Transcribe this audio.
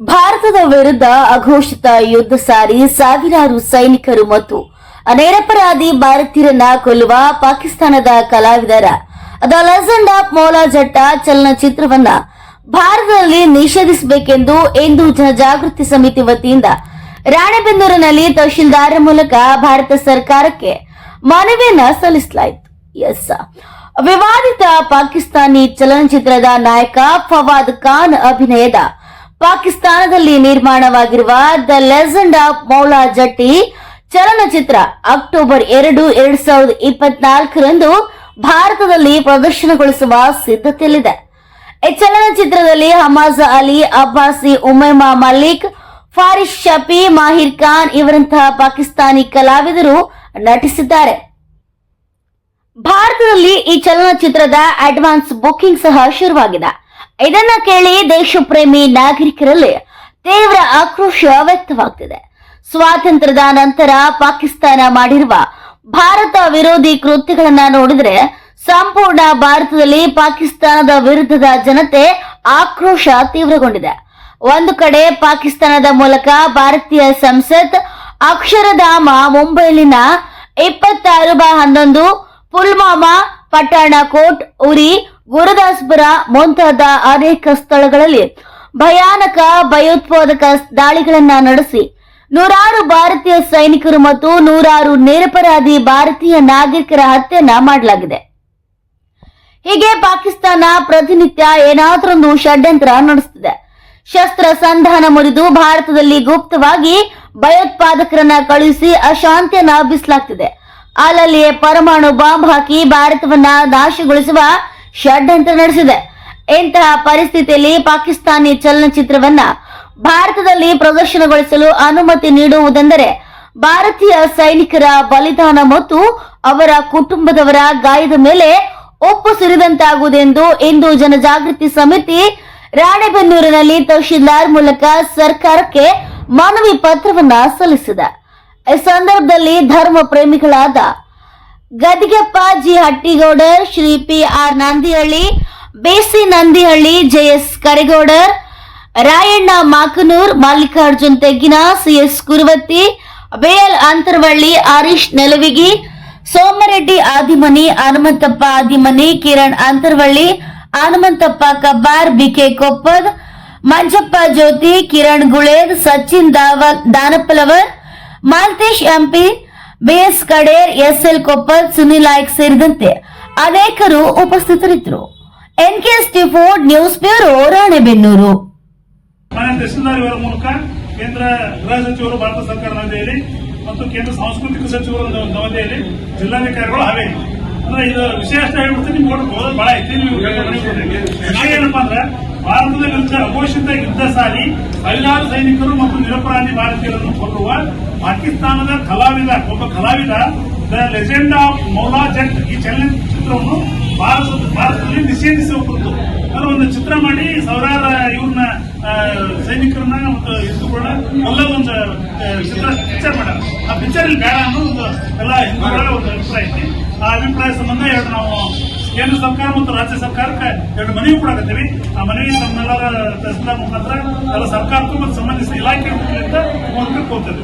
ಭಾರತದ ವಿರುದ್ಧ ಅಘೋಷಿತ ಯುದ್ಧ ಸಾರಿ ಸಾವಿರಾರು ಸೈನಿಕರು ಮತ್ತು ಅನೇರಪರಾಧಿ ಭಾರತೀಯರನ್ನ ಕೊಲ್ಲುವ ಪಾಕಿಸ್ತಾನದ ಕಲಾವಿದರ ದ ಲೆಸೆಂಡ್ ಆಫ್ ಮೌಲಾ ಜಟ್ಟ ಚಲನಚಿತ್ರವನ್ನ ಭಾರತದಲ್ಲಿ ನಿಷೇಧಿಸಬೇಕೆಂದು ಇಂದು ಜನಜಾಗೃತಿ ಸಮಿತಿ ವತಿಯಿಂದ ರಾಣೆಬೆನ್ನೂರಿನಲ್ಲಿ ತಹಶೀಲ್ದಾರರ ಮೂಲಕ ಭಾರತ ಸರ್ಕಾರಕ್ಕೆ ಮನವಿಯನ್ನ ಸಲ್ಲಿಸಲಾಯಿತು. ಎಸ್. ವಿವಾದಿತ ಪಾಕಿಸ್ತಾನಿ ಚಲನಚಿತ್ರದ ನಾಯಕ ಫವಾದ್ ಖಾನ್ ಅಭಿನಯದ ಪಾಕಿಸ್ತಾನದಲ್ಲಿ ನಿರ್ಮಾಣವಾಗಿರುವ the legend of Maula Jatt ಚಲನಚಿತ್ರ ಅಕ್ಟೋಬರ್ ಎರಡು, ಎರಡ್ ಸಾವಿರದ ಇಪ್ಪತ್ನಾಲ್ಕರಂದು ಭಾರತದಲ್ಲಿ ಪ್ರದರ್ಶನಗೊಳಿಸುವ ಸಿದ್ಧತೆಯಲ್ಲಿದೆ. ಈ ಚಲನಚಿತ್ರದಲ್ಲಿ ಹಮಾಜ ಅಲಿ, ಅಬ್ಬಾಸಿ, ಉಮೈಮಾ ಮಲ್ಲಿಕ್ ಫಾರಿಶ್ ಶಫಿ, ಮಾಹಿರ್ ಖಾನ್ ಇವರಂತಹ ಪಾಕಿಸ್ತಾನಿ ಕಲಾವಿದರು ನಟಿಸಿದ್ದಾರೆ. ಭಾರತದಲ್ಲಿ ಈ ಚಲನಚಿತ್ರದ ಅಡ್ವಾನ್ಸ್ ಬುಕಿಂಗ್ ಸಹ ಶುರುವಾಗಿದೆ. ಇದನ್ನ ಕೇಳಿ ದೇಶಪ್ರೇಮಿ ನಾಗರಿಕರಲ್ಲಿ ತೀವ್ರ ಆಕ್ರೋಶ ವ್ಯಕ್ತವಾಗ್ತಿದೆ. ಸ್ವಾತಂತ್ರ್ಯದ ನಂತರ ಪಾಕಿಸ್ತಾನ ಮಾಡಿರುವ ಭಾರತ ವಿರೋಧಿ ಕೃತ್ಯಗಳನ್ನ ನೋಡಿದ್ರೆ ಸಂಪೂರ್ಣ ಭಾರತದಲ್ಲಿ ಪಾಕಿಸ್ತಾನದ ವಿರುದ್ಧದ ಜನತೆ ಆಕ್ರೋಶ ತೀವ್ರಗೊಂಡಿದೆ. ಒಂದು ಕಡೆ ಪಾಕಿಸ್ತಾನದ ಮೂಲಕ ಭಾರತೀಯ ಸಂಸತ್ ಅಕ್ಷರಧಾಮ ಮುಂಬೈಲಿನ ಇಪ್ಪತ್ತಾರು ಬ ಹನ್ನೊಂದು, ಪುಲ್ವಾಮಾ ಪಠಾಣಕೋಟ್ ಉರಿ ಗುರುದಾಸ್ಪುರ ಮುಂತಾದ ಅನೇಕ ಸ್ಥಳಗಳಲ್ಲಿ ಭಯಾನಕ ಭಯೋತ್ಪಾದಕ ದಾಳಿಗಳನ್ನ ನಡೆಸಿ ನೂರಾರು ಭಾರತೀಯ ಸೈನಿಕರು ಮತ್ತು ನೂರಾರು ನಿರಪರಾಧಿ ಭಾರತೀಯ ನಾಗರಿಕರ ಹತ್ಯೆಯನ್ನ ಮಾಡಲಾಗಿದೆ. ಹೀಗೆ ಪಾಕಿಸ್ತಾನ ಪ್ರತಿನಿತ್ಯ ಏನಾದ್ರೊಂದು ಷಡ್ಯಂತ್ರ ನಡೆಸುತ್ತಿದೆ ಶಸ್ತ್ರ ಸಂಧಾನ ಮುರಿದು ಭಾರತದಲ್ಲಿ ಗುಪ್ತವಾಗಿ ಭಯೋತ್ಪಾದಕರನ್ನ ಕಳುಹಿಸಿ ಅಶಾಂತಿಯನ್ನ ಬಿಸಲಾಗ್ತಿದೆ. ಅಲ್ಲಲ್ಲಿಯೇ ಪರಮಾಣು ಬಾಂಬ್ ಹಾಕಿ ಭಾರತವನ್ನ ನಾಶಗೊಳಿಸುವ ಷಡ್ಯಂತ್ರ ನಡೆಸಿದೆ. ಇಂತಹ ಪರಿಸ್ಥಿತಿಯಲ್ಲಿ ಪಾಕಿಸ್ತಾನಿ ಚಲನಚಿತ್ರವನ್ನ ಭಾರತದಲ್ಲಿ ಪ್ರದರ್ಶನಗೊಳಿಸಲು ಅನುಮತಿ ನೀಡುವುದೆಂದರೆ ಭಾರತೀಯ ಸೈನಿಕರ ಬಲಿದಾನ ಮತ್ತು ಅವರ ಕುಟುಂಬದವರ ಗಾಯದ ಮೇಲೆ ಒಪ್ಪು ಸುರಿದಂತಾಗುವುದೆಂದು ಇಂದು ಜನಜಾಗೃತಿ ಸಮಿತಿ ರಾಣೆಬೆನ್ನೂರಿನಲ್ಲಿ ತಹಶೀಲ್ದಾರ್ ಮೂಲಕ ಸರ್ಕಾರಕ್ಕೆ ಮನವಿ ಪತ್ರವನ್ನ ಸಲ್ಲಿಸಿದೆ. ಈ ಸಂದರ್ಭದಲ್ಲಿ ಧರ್ಮ ಪ್ರೇಮಿಗಳಾದ Gadigeppa G Hattigoudar Shri P R Nandihalli, ಬೇಸಿ Nandihalli JS Karigoudar, Rayanna Makanur, Mallikarjun Teggina, CS Kuruvatti, ಬೇಯಲ್ Antaravalli Harish Nelavigi, Somareddy Adimani, Hanumantappa Adimani, Kiran Antaravalli, Hanumantappa Kabbar, BK Koppad, Manjappa Jyoti, Kiran Guled, Sachin Daval, Danappalavar, Maltesh MP BS Kader SL Koppal, Sunil Naik ಸೇರಿದಂತೆ ಅನೇಕರು ಉಪಸ್ಥಿತರಿದ್ದರು. N NKS ಟಿಫೋರ್ಡ್ news bureau, Ranebennur. ತಹಸೀಲ್ದಾರ್ ಮೂಲಕ ಕೇಂದ್ರ ಗೃಹ ಸಚಿವರು ಭಾರತ ಸರ್ಕಾರ ನವದೆಹಲಿ ಮತ್ತು ಕೇಂದ್ರ ಸಾಂಸ್ಕೃತಿಕ ಸಚಿವರು ನವ- ನವದೆಹಲಿ ಜಿಲ್ಲಾಧಿಕಾರಿಗಳು ಹಾವೇರಿ. ಅಂದ್ರೆ ಇದು ವಿಶೇಷ ಹೇಳ್ಬಿಡ್ತೀನಿ, ನಿಮ್ಗೆ ಬಹಳ ಐತಿ ನೀವು ಏನಪ್ಪಾ ಅಂದ್ರೆ ಭಾರತದ ವಿರುದ್ಧ ಅಘೋಷಿತ ಯುದ್ಧ ಸಾರಿ ಸಾವಿರಾರು ಸೈನಿಕರು ಮತ್ತು ನಿರಪರಾಧಿ ಭಾರತೀಯರನ್ನು ಕೊಲ್ಲುವ ಪಾಕಿಸ್ತಾನದ ಕಲಾವಿದ, ಒಬ್ಬ ಕಲಾವಿದ, the legend of Maula Jatt ಈ ಚಲನಚಿತ್ರವನ್ನು ಭಾರತ ಭಾರತದಲ್ಲಿ ನಿಷೇಧಿಸುವ ಕುರಿತು. ಅವರು ಒಂದು ಚಿತ್ರ ಮಾಡಿ ಸಾವಿರಾರು ಇವ್ರನ್ನ ಸೈನಿಕರನ್ನ ಮತ್ತು ಹಿಂದೂಗಳನ್ನ ಎಲ್ಲ ಒಂದು ಚಿತ್ರ ಪಿಕ್ಚರ್ ಮಾಡ್ಯಾರ ಆ ಪಿಕ್ಚರ್ ಬೇಡ ಅನ್ನೋ ಒಂದು ಎಲ್ಲ ಹಿಂದೂಗಳ ಒಂದು ಅಭಿಪ್ರಾಯ ಐತಿ. ಆ ಅಭಿಪ್ರಾಯ ಸಂಬಂಧ ಹೇಳಿ ನಾವು ಕೇಂದ್ರ ಸರ್ಕಾರ ಮತ್ತು ರಾಜ್ಯ ಸರ್ಕಾರಕ್ಕೆ ಎರಡು ಮನವಿ ಕೊಡಾಕತ್ತೀವಿ ಆ ಮನವಿ ತಹಸೀಲ್ದಾರ್ ಮುಖಾಂತರ ಎಲ್ಲ ಸರ್ಕಾರಕ್ಕೂ ಮತ್ತು ಸಂಬಂಧಿಸಿದ ಇಲಾಖೆ ಮುಖಾಂತರ ಹೋಗ್ತೀವಿ